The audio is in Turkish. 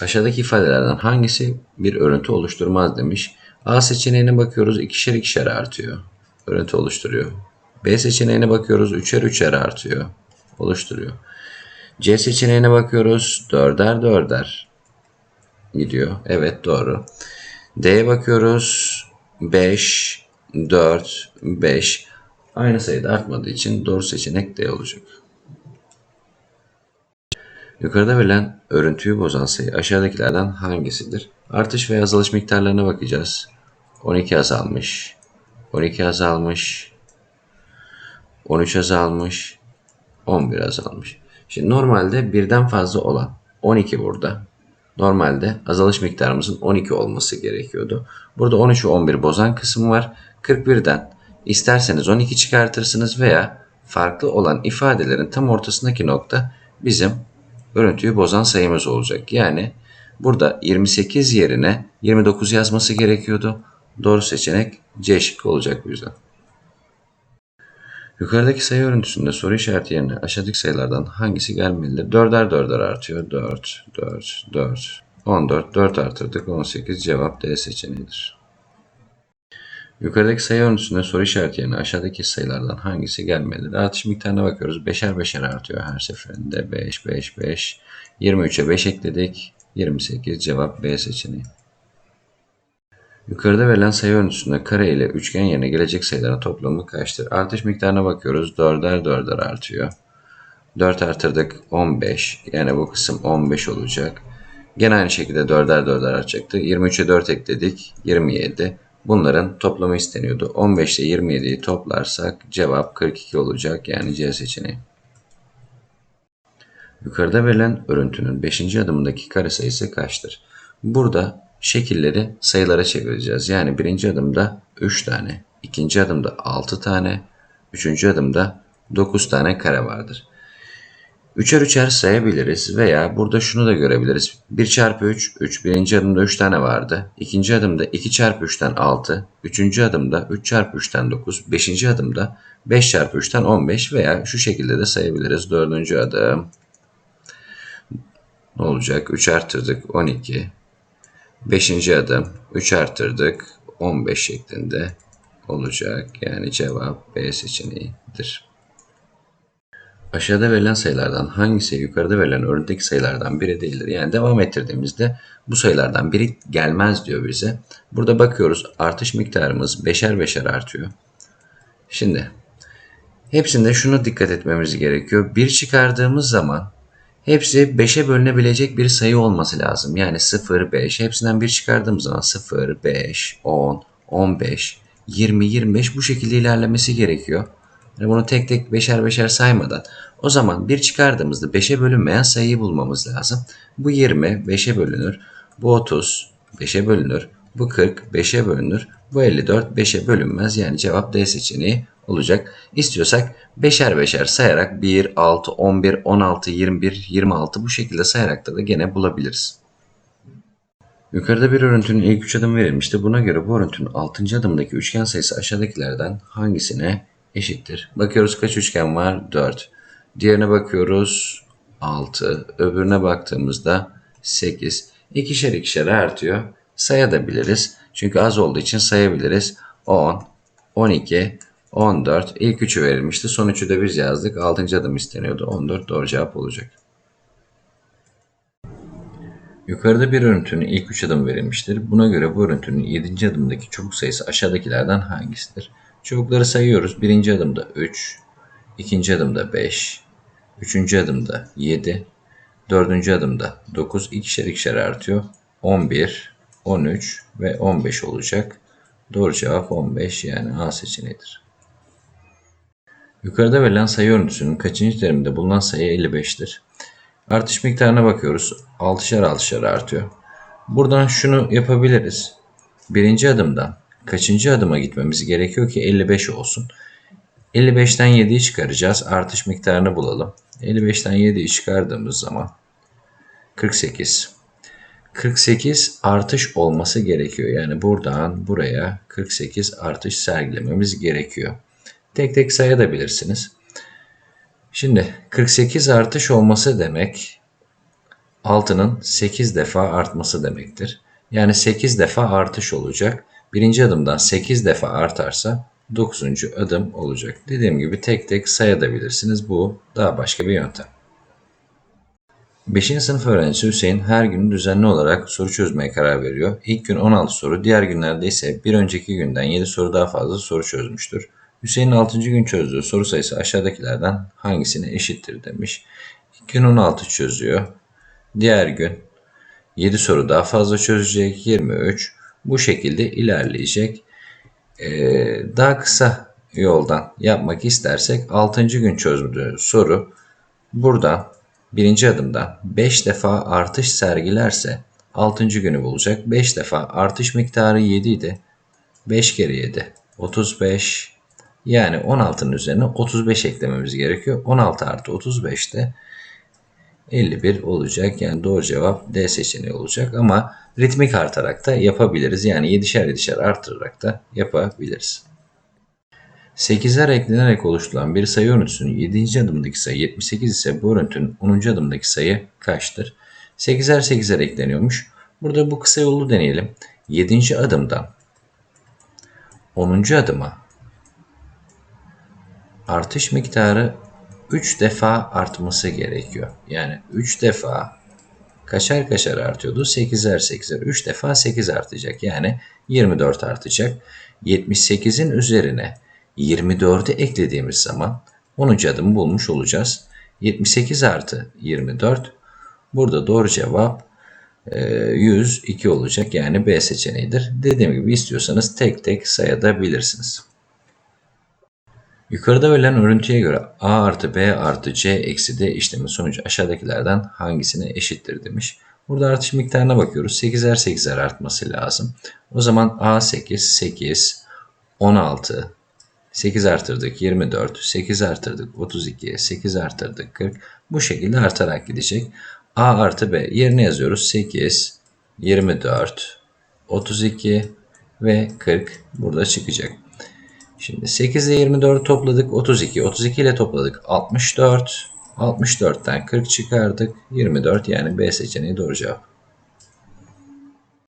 Aşağıdaki ifadelerden hangisi bir örüntü oluşturmaz demiş. A seçeneğine bakıyoruz ikişer ikişer artıyor. Örüntü oluşturuyor. B seçeneğine bakıyoruz üçer üçer artıyor. Oluşturuyor. C seçeneğine bakıyoruz dörder dörder gidiyor. Evet doğru. D'ye bakıyoruz 5, 4, 5. Aynı sayıda artmadığı için doğru seçenek D olacak. Yukarıda verilen örüntüyü bozan sayı aşağıdakilerden hangisidir? Artış ve azalış miktarlarına bakacağız. 12 azalmış, 12 azalmış, 13 azalmış, 11 azalmış. Şimdi normalde birden fazla olan 12 burada. Normalde azalış miktarımızın 12 olması gerekiyordu. Burada 13 ve 11 bozan kısım var. 41'den isterseniz 12 çıkartırsınız veya farklı olan ifadelerin tam ortasındaki nokta bizim örüntüyü bozan sayımız olacak. Yani burada 28 yerine 29 yazması gerekiyordu. Doğru seçenek C şıkkı olacak bu yüzden. Yukarıdaki sayı örüntüsünde soru işareti yerine aşağıdaki sayılardan hangisi gelmelidir? 4'er 4'er artıyor. 4, 4, 4, 14, 4 artırdık. 18 cevap D seçeneğidir. Yukarıdaki sayı örüntüsünde soru işareti yerine aşağıdaki sayılardan hangisi gelmelidir? Artış miktarına bakıyoruz. Beşer beşer artıyor her seferinde. 5, 5, 5. 23'e 5 ekledik. 28 cevap B seçeneği. Yukarıda verilen sayı örüntüsünde kare ile üçgen yerine gelecek sayıların toplamı kaçtır? Artış miktarına bakıyoruz. 4'er 4'er artıyor. 4 artırdık 15. Yani bu kısım 15 olacak. Gene aynı şekilde 4'er 4'er artacaktı. 23'e 4 ekledik. 27. Bunların toplamı isteniyordu. 15 ile 27'yi toplarsak cevap 42 olacak. Yani C seçeneği. Yukarıda verilen örüntünün 5. adımındaki kare sayısı kaçtır? Burada şekilleri sayılara çevireceğiz. Yani birinci adımda 3 tane, ikinci adımda 6 tane, üçüncü adımda 9 tane kare vardır. Üçer üçer sayabiliriz veya burada şunu da görebiliriz. 1 çarpı 3, 3. Birinci adımda 3 tane vardı. İkinci adımda 2 çarpı 3'ten 6. Üçüncü adımda 3 çarpı 3'ten 9. Beşinci adımda 5 çarpı 3'ten 15 veya şu şekilde de sayabiliriz. Dördüncü adım ne olacak? 3 arttırdık 12. Beşinci adım 3 arttırdık 15 şeklinde olacak. Yani cevap B seçeneğidir. Aşağıda verilen sayılardan hangisi yukarıda verilen örnekteki sayılardan biri değildir? Yani devam ettirdiğimizde bu sayılardan biri gelmez diyor bize. Burada bakıyoruz artış miktarımız beşer beşer artıyor. Şimdi hepsinde şunu dikkat etmemiz gerekiyor. Bir çıkardığımız zaman hepsi 5'e bölünebilecek bir sayı olması lazım. Yani 0, 5. Hepsinden bir çıkardığımız zaman 0, 5, 10, 15, 20, 25 bu şekilde ilerlemesi gerekiyor. Yani bunu tek tek beşer beşer saymadan o zaman bir çıkardığımızda 5'e bölünmeyen sayıyı bulmamız lazım. Bu 20 5'e bölünür. Bu 30 5'e bölünür. Bu 40 5'e bölünür. Bu 54 5'e bölünmez. Yani cevap D seçeneği olacak. İstiyorsak beşer beşer sayarak 1, 6, 11, 16, 21, 26 bu şekilde sayarak da, da gene bulabiliriz. Yukarıda bir örüntünün ilk 3 adım verilmişti. Buna göre bu örüntünün 6. adımdaki üçgen sayısı aşağıdakilerden hangisine eşittir? Bakıyoruz kaç üçgen var? 4. Diğerine bakıyoruz 6. Öbürüne baktığımızda 8. İkişer ikişer artıyor. Sayabiliriz. Çünkü az olduğu için sayabiliriz. 10, 12, 14. İlk üçü verilmişti. Son üçü de biz yazdık. 6. adım isteniyordu. 14 doğru cevap olacak. Yukarıda bir örüntünün ilk üç adım verilmiştir. Buna göre bu örüntünün 7. adımdaki çubuk sayısı aşağıdakilerden hangisidir? Çubukları sayıyoruz. Birinci adımda 3, ikinci adımda 5, üçüncü adımda 7, dördüncü adımda 9, ikişer ikişer artıyor. 11, 13 ve 15 olacak. Doğru cevap 15 yani A seçeneğidir. Yukarıda verilen sayı örüntüsünün kaçıncı teriminde bulunan sayı 55'tir. Artış miktarına bakıyoruz. 6'şer 6'şer artıyor. Buradan şunu yapabiliriz. Birinci adımdan kaçıncı adıma gitmemiz gerekiyor ki 55 olsun. 55'ten 7'yi çıkaracağız. Artış miktarını bulalım. 55'ten 7'yi çıkardığımız zaman 48. 48 artış olması gerekiyor. Yani buradan buraya 48 artış sergilememiz gerekiyor. Tek tek sayabilirsiniz. Şimdi 48 artış olması demek 6'nın 8 defa artması demektir. Yani 8 defa artış olacak. Birinci adımdan 8 defa artarsa 9. adım olacak. Dediğim gibi tek tek sayabilirsiniz. Bu daha başka bir yöntem. 5. sınıf öğrencisi Hüseyin her gün düzenli olarak soru çözmeye karar veriyor. İlk gün 16 soru, diğer günlerde ise bir önceki günden 7 soru daha fazla soru çözmüştür. Hüseyin'in 6. gün çözdüğü soru sayısı aşağıdakilerden hangisine eşittir demiş. İlk gün 16 çözüyor. Diğer gün 7 soru daha fazla çözecek 23. Bu şekilde ilerleyecek. Ee, daha kısa yoldan yapmak istersek 6. gün çözdüğü soru buradan birinci adımda 5 defa artış sergilerse 6. günü bulacak. 5 defa artış miktarı 7 idi. 5 kere 7 35 yani 16'nın üzerine 35 eklememiz gerekiyor. 16 artı 35 de 51 olacak. Yani doğru cevap D seçeneği olacak ama ritmik artarak da yapabiliriz. Yani 7'şer 7'şer artırarak da yapabiliriz. 8'ler eklenerek oluşturulan bir sayı örüntüsünün 7. adımdaki sayı 78 ise bu örüntünün 10. adımdaki sayı kaçtır? 8'er 8'er ekleniyormuş. Burada bu kısa yolu deneyelim. 7. adımdan 10. adıma artış miktarı 3 defa artması gerekiyor. Yani 3 defa kaçar kaçar artıyordu? 8'er 8'er. 3 defa 8 artacak. Yani 24 artacak. 78'in üzerine 24'ü eklediğimiz zaman 10. adımı bulmuş olacağız. 78 artı 24. Burada doğru cevap 102 olacak. Yani B seçeneğidir. Dediğim gibi istiyorsanız tek tek sayabilirsiniz. Yukarıda verilen örüntüye göre A artı B artı C eksi D işlemi sonucu aşağıdakilerden hangisine eşittir demiş. Burada artış miktarına bakıyoruz. 8'er 8'er artması lazım. O zaman A 8, 8, 16, 8 artırdık 24, 8 artırdık 32, 8 artırdık 40. Bu şekilde artarak gidecek. A artı B yerine yazıyoruz. 8, 24, 32 ve 40 burada çıkacak. Şimdi 8 ile 24 topladık 32. 32 ile topladık 64. 64'ten 40 çıkardık. 24 yani B seçeneği doğru cevap.